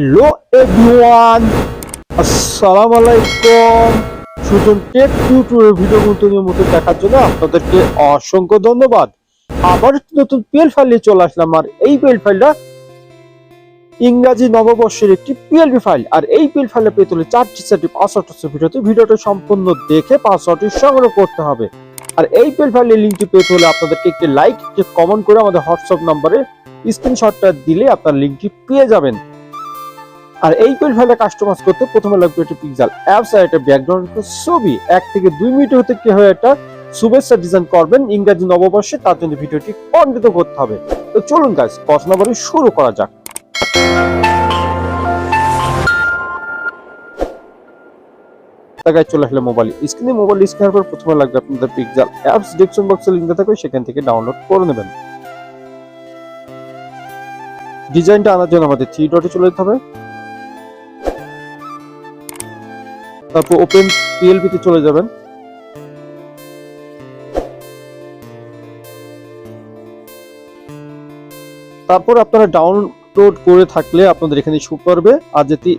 Hello everyone আসসালামু আলাইকুম Sujan take tutorial video নতুনের মতো দেখার জন্য আপনাদেরকে অসংখ্য ধন্যবাদ। আবার নতুন পিএল ফাইল নিয়ে চলে আসলাম, আর এই পিএল ফাইলটা ইংরাজি নববর্ষের একটি পিএলপি ফাইল আর এই পিএল ফাইলে পেতে হলে চারটি চারটি পাসওয়ার্ড আছে ভিডিওতে ভিডিওটা সম্পূর্ণ দেখে পাসওয়ার্ডটি সংগ্রহ করতে হবে। আর এই পিএল ফাইলের লিঙ্কটি পেতে হলে আপনাদেরকে একটি লাইক একটি কমেন্ট করে আমাদের হোয়াটসঅ্যাপ নম্বরে স্ক্রিনশটটা দিলে আপনার লিঙ্কটি পেয়ে যাবেন। আর এই পেল ফাইলটা কাস্টমাইজ করতে প্রথমে লাগবে একটা পিক্সেল অ্যাপস আর একটা ব্যাকগ্রাউন্ড ছবি। এক থেকে দুই মিনিটের হতে কি হয়ে একটা শুভেচ্ছা ডিজাইন করবেন ইংরাজি নববর্ষে, তার জন্য ভিডিওটি কন্টিত করতে হবে। তো চলুন গাইস কথা শুরু করা যাক। চলে আসলে মোবাইল স্ক্রিনে মোবাইল স্ক্রিনের পর প্রথমে লাগবে আপনাদের পিক্সেল অ্যাপস ডিসক্রিপশন বক্সে থাকবে, সেখান থেকে ডাউনলোড করে নেবেন। ডিজাইনটা আনার জন্য আমাদের থ্রি ডটে চলে যেতে হবে। তারপর ওপেন পিএলপি তে চলে যাবেন। তারপর আপনারা ডাউনলোড করে থাকলে আপনাদের এখানে শো করবে, আর যদি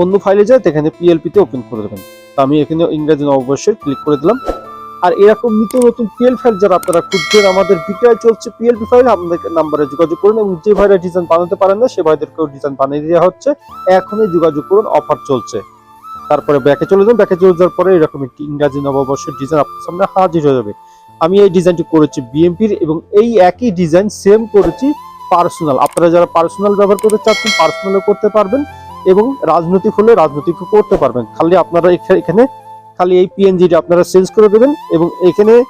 অন্য ফাইলে যায় এখানে পিএলপি তে ওপেন করে দেবেন। আমি এখানে ইংরেজি নববর্ষের ক্লিক করে দিলাম। আর এরকম নিত্য নতুন পিএল ফাইল যারা আপনারা খুঁজছেন, আমাদের বিক্রয় চলছে পিএলপি ফাইল আমাদের নাম্বারে যোগাযোগ করুন এবং যে ভাইরা ডিজাইন বানাতে পারেন না, সে ভাইদেরকেও ডিজাইন বানিয়ে দেওয়া হচ্ছে। এখনই যোগাযোগ করুন অফার চলছে। তারপরে ব্যাকে চলে যান। ব্যাকে চলে যাওয়ার পরে এরকম একটি ইংরাজি নববর্ষের ডিজাইন আপনার সামনে হাজির হয়ে যাবে। আমি এই ডিজাইনটি করেছি বিএমপির এবং এই একই ডিজাইন সেম করেছি পার্সোনাল আপনারা যারা পার্সোনাল ব্যবহার করতে চাচ্ছেন পার্সোনালও করতে পারবেন এবং রাজনৈতিক হলে রাজনৈতিকও করতে পারবেন। খালি আপনারা এখা- এখানে খালি এই পিএনজিটা আপনারা চেঞ্জ করে দেবেন এবং এখানে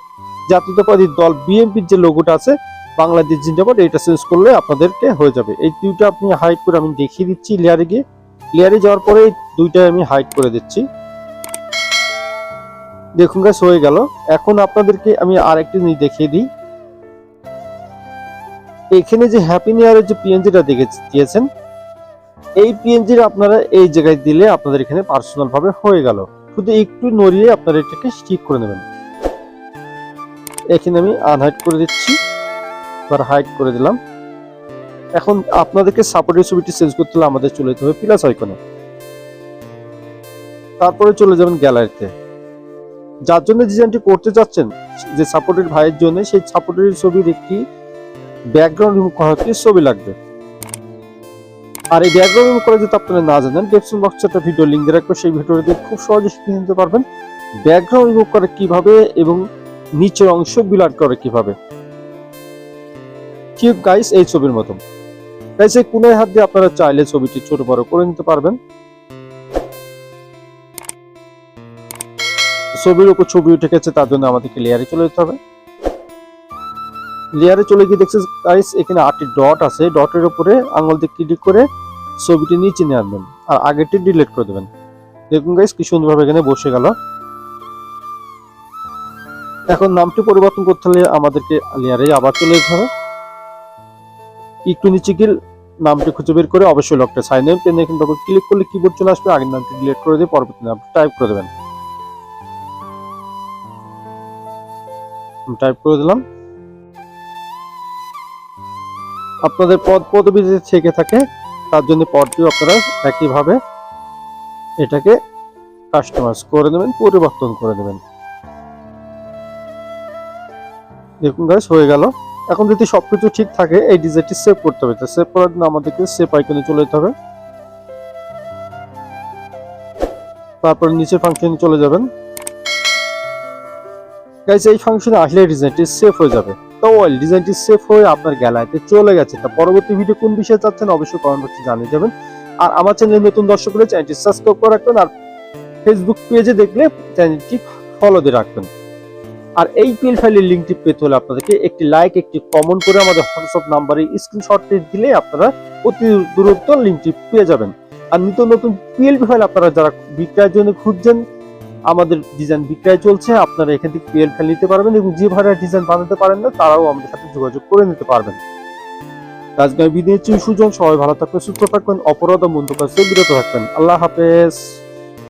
জাতীয়তাবাদী দল বিএনপির যে লোগোটা আছে, বাংলাদেশ জিন্দাবাদ এটা চেঞ্জ করলে আপনাদেরকে হয়ে যাবে। এই দুইটা আপনি হাইড করে আমি দেখিয়ে দিচ্ছি লেয়ারে গিয়ে। লেয়ারে যাওয়ার পরে দুইটাই আমি হাইড করে দিচ্ছি। দেখুন গাছ হয়ে গেল। এখন আপনাদেরকে আমি আরেকটি জিনিস দেখিয়ে দিই। এখানে যে হ্যাপি নিউ ইয়ারের যে পিএনজিটা দেখে দিয়েছেন, এই পিএনজির আপনারা এই জায়গায় দিলে আপনাদের এখানে পার্সোনাল ভাবে হয়ে গেল। শুধু একটু নড়িয়ে আপনারা এটাকে ঠিক করে নেবেন। এখানে আমি আনহাইড করে দিচ্ছি। এবার হাইড করে দিলাম। এখন আপনাদেরকে সাপোর্টের ছবিটি চেঞ্জ করতে হলে আমাদের চলে যেতে হবে প্লাস আইকনে তারপরে চলে যাবেন গ্যালারিতে যার জন্য ডিজাইনটি করতে যাচ্ছেন যে সাপোর্টের ভাইয়ের জন্য, সেই সাপোর্টের ছবির একটি ব্যাকগ্রাউন্ড রিমুভ করার একটি ছবি লাগবে। আর এই ব্যাকগ্রাউন্ড রিমুভ করা যদি আপনারা না জানেন ডেসক্রিপশন বক্সে একটা ভিডিও লিঙ্ক রাখব, সেই ভিডিওটি খুব সহজে শিখে নিতে পারবেন। ব্যাকগ্রাউন্ড রিমুভ করে কীভাবে এবং নিচের অংশ বিলাট করে কীভাবে। ঠিক গাইস এই ছবির মতন। গাইস এই কোনায় হাত দিয়ে আপনারা চাইলে ছবিটি ছোট বড় করে নিতে পারবেন। ছবির উপর ছবি উঠে গেছে, তার জন্য আমাদেরকে লেয়ারে চলে যেতে হবে। লেয়ারে চলে গিয়ে দেখছে গাইস এখানে আটটি ডট আছে। ডটের উপরে আঙুল দিয়ে ক্লিক করে ছবিটি নিচে নিয়ে আনবেন আর আগেরটি ডিলিট করে দেবেন। দেখুন গাইস কি সুন্দরভাবে এখানে বসে গেল। এখন নামটি পরিবর্তন করতে হলে আমাদেরকে লেয়ারে আবার চলে যেতে হবে। একটু নিচে গিয়ে নামটি খুঁজে বের করে অবশ্যই লকটা সাইন ইন পেন এখানে ডবল ক্লিক করলে কিবোর্ড চলে আসবে, আগের নামটি ডিলিট করে দিয়ে পরবর্তী নামটি টাইপ করে দেবেন। টাইপ করে দিলাম। আপনাদের পদ, পদবি যদি থেকে থাকে, তার জন্য পদটিও আপনারা একইভাবে এটাকে কাস্টমাইজ করে নেবেন, পরিবর্তন করে নেবেন। দেখুন গাইস হয়ে গেল। এখন যদি সবকিছু ঠিক থাকে, এই ডিজাইনটি সেভ করতে হবে। তো সেভ করার জন্য আমাদেরকে সেভ আইকনে চলে যেতে হবে। তারপর নিচের ফাংশনে চলে যাবেন। গাইস এই ফাংশনে আসলে ডিজাইনটি সেভ হয়ে যাবে। তো ওয়েল ডিজাইনটি সেভ হয়ে আপনার গ্যালারিতে চলে গেছে। তা পরবর্তী ভিডিও কোন বিষয়ে চাচ্ছেন অবশ্যই কমেন্ট বক্সে জানিয়ে যাবেন আর আমার চ্যানেলে নতুন দর্শক হলে চ্যানেলটি সাবস্ক্রাইব করে রাখবেন। আর ফেসবুক পেজে দেখলে চ্যানেলটি ফলো দিয়ে রাখবেন। আর এই পিএল ফাইলের লিঙ্কটি পেতে হলে আপনাদেরকে একটি লাইক একটি কমেন্ট করে আমাদের হোয়াটসঅ্যাপ নাম্বারে স্ক্রিনশটটি দিলে আপনারা অতি দূরত্ব লিঙ্কটি পেয়ে যাবেন। আর নিত্য নতুন পিএলপি ফাইল আপনারা যারা বিক্রয়ের জন্য খুঁজছেন, আমাদের ডিজাইন বিক্রয় চলছে, আপনারা এখান থেকে পিএল ফাইল নিতে পারবেন এবং যে ভাড়া ডিজাইন বানাতে পারেন না, তারাও আমাদের সাথে যোগাযোগ করে নিতে পারবেন। আমি বিদায় সুজন, সবাই ভালো থাকবেন, সুস্থ থাকবেন, অপরাধ ও কাজ বিরত থাকবেন। আল্লাহ হাফেজ।